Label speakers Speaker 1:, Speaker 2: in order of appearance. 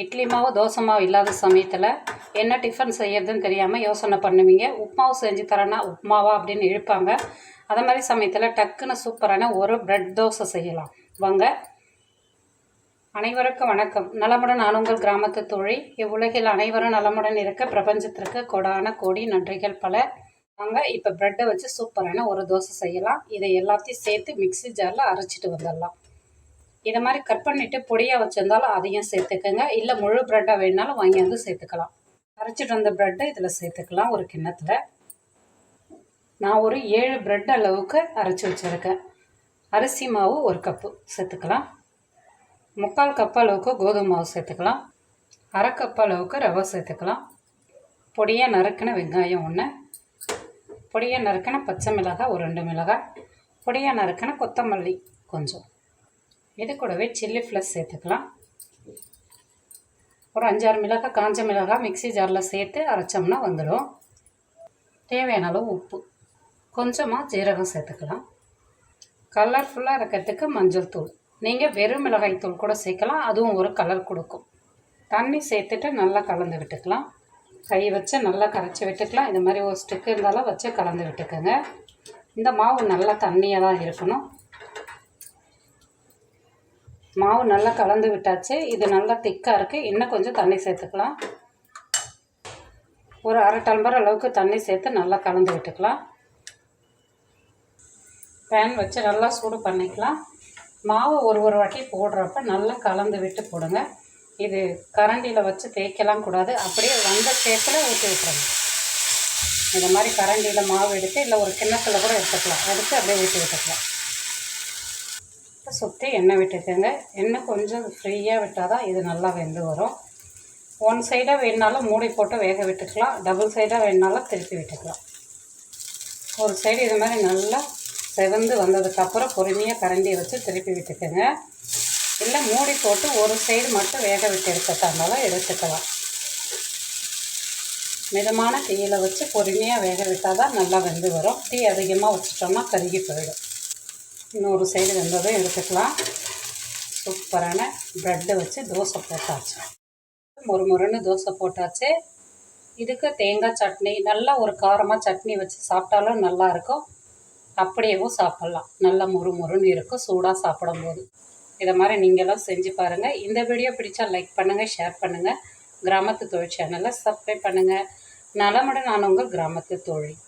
Speaker 1: இட்லி மாவு தோசை மாவு இல்லாத சமயத்தில் என்ன டிஃபன் செய்யறதுன்னு தெரியாமல் யோசனை பண்ணுவீங்க. உப்புமாவு செஞ்சு தரேன்னா உப்மாவா அப்படின்னு இழுப்பாங்க. அதே மாதிரி சமயத்தில் டக்குன்னு சூப்பரான ஒரு பிரெட் தோசை செய்யலாம். வாங்க. அனைவருக்கும் வணக்கம். நலமுடன் நான் உங்கள் கிராமத்து தொழில் இவ்வுலகில் அனைவரும் நலமுடன் இருக்க பிரபஞ்சத்திற்கு கொடான கோடி நன்றிகள் பல. வாங்க இப்போ ப்ரெட்டை வச்சு சூப்பரான ஒரு தோசை செய்யலாம். இதை எல்லாத்தையும் சேர்த்து மிக்ஸி ஜாரில் அரைச்சிட்டு வந்துடலாம். இதை மாதிரி கட் பண்ணிவிட்டு பொடியாக வச்சுருந்தாலும் அதையும் சேர்த்துக்கோங்க. இல்லை முழு ப்ரெட்டாக வேணாலும் வாங்கி வந்து சேர்த்துக்கலாம். அரைச்சிட்டு வந்த ப்ரெட்டை இதில் சேர்த்துக்கலாம் ஒரு கிண்ணத்தில். நான் ஒரு ஏழு ப்ரெட் அளவுக்கு அரைச்சி வச்சுருக்கேன். அரிசி மாவு ஒரு கப்பு சேர்த்துக்கலாம். முக்கால் கப் அளவுக்கு கோதுமை மாவு சேர்த்துக்கலாம். அரை கப் அளவுக்கு ரவை சேர்த்துக்கலாம். பொடியாக நறுக்கின வெங்காயம் ஒன்று பொடியாக நறுக்கின பச்சை மிளகாய் ஒரு ரெண்டு மிளகாய். பொடியாக நறுக்கின கொத்தமல்லி கொஞ்சம். இது கூடவே சில்லி ஃப்ளஸ் சேர்த்துக்கலாம். ஒரு அஞ்சாறு மிளகாய் காஞ்ச மிளகாய் மிக்ஸி ஜாரில் சேர்த்து அரைச்சோம்னா வந்துடும் தேவையான அளவு உப்பு. கொஞ்சமாக ஜீரகம் சேர்த்துக்கலாம். கலர்ஃபுல்லாக இருக்கிறதுக்கு மஞ்சள் தூள். நீங்கள் வெறும் மிளகாய் தூள் கூட சேர்க்கலாம். அதுவும் ஒரு கலர் கொடுக்கும். தண்ணி சேர்த்துட்டு நல்லா கலந்து விட்டுக்கலாம். கை வச்சு நல்லா கரைச்சி விட்டுக்கலாம். இந்த மாதிரி ஒரு ஸ்டிக்கு இருந்தாலும் வச்சு கலந்து விட்டுக்கோங்க. இந்த மாவு நல்லா தண்ணியாக தான் இருக்கணும். மாவு நல்லா கலந்து விட்டாச்சு. இது நல்லா திக்காக இருக்குது இன்னும் கொஞ்சம் தண்ணி சேர்த்துக்கலாம். ஒரு அரை டம்பர் அளவுக்கு தண்ணி சேர்த்து நல்லா கலந்து விட்டுக்கலாம். பேன் வச்சு நல்லா சூடு பண்ணிக்கலாம். மாவு ஒரு ஒரு வாட்டி போடுறப்ப நல்லா கலந்து விட்டு போடுங்க. இது கரண்டியில் வச்சு தேய்க்கலாம் கூடாது. அப்படியே வந்த ஷேப்பில் ஊற்றி விட்டுருங்க. இந்த மாதிரி கரண்டியில் மாவு எடுத்து இல்லை ஒரு கிண்ணத்தில் கூட எடுத்துக்கலாம். எடுத்து அப்படியே ஊற்றி விட்டுக்கலாம். சுற்றி எண்ணெய் விட்டுக்கோங்க. எண்ணெய் கொஞ்சம் ஃப்ரீயாக விட்டால் தான் இது நல்லா வெந்து வரும். ஒன் சைடாக வேணுனாலும் மூடி போட்டு வேக விட்டுக்கலாம். டபுள் சைடாக வேணுனாலும் திருப்பி விட்டுக்கலாம். ஒரு சைடு இது மாதிரி நல்லா செவந்து வந்ததுக்கப்புறம் பொறுமையாக கரண்டியை வச்சு திருப்பி விட்டுக்கோங்க. இல்லை மூடி போட்டு ஒரு சைடு மட்டும் வேக விட்டு எடுத்துட்டாலும் எடுத்துக்கலாம். மிதமான தீயில் வச்சு பொறுமையாக வேக விட்டால் தான் நல்லா வெந்து வரும். தீ அதிகமாக வச்சுட்டோம்னா கருகி போயிடும். இன்னொரு சைடு வெந்ததும் எடுத்துக்கலாம். சூப்பரான ப்ரெட்டை வச்சு தோசை போட்டாச்சு. மொறு மொறுன்னு தோசை போட்டாச்சு. இதுக்கு தேங்காய் சட்னி நல்லா ஒரு காரமாக சட்னி வச்சு சாப்பிட்டாலும் நல்லாயிருக்கும் அப்படியேவும் சாப்பிட்லாம். நல்லா மொறு மொறுன்னு இருக்கும் சூடாக சாப்பிடும்போது. இதை மாதிரி நீங்களும் செஞ்சு பாருங்கள் இந்த வீடியோ பிடிச்சா லைக் பண்ணுங்கள் ஷேர் பண்ணுங்கள் கிராமத்து தொழில் சேனலை சப்ஸ்கிரைப் பண்ணுங்கள் நலமுடன் நான் உங்கள் கிராமத்து தொழில்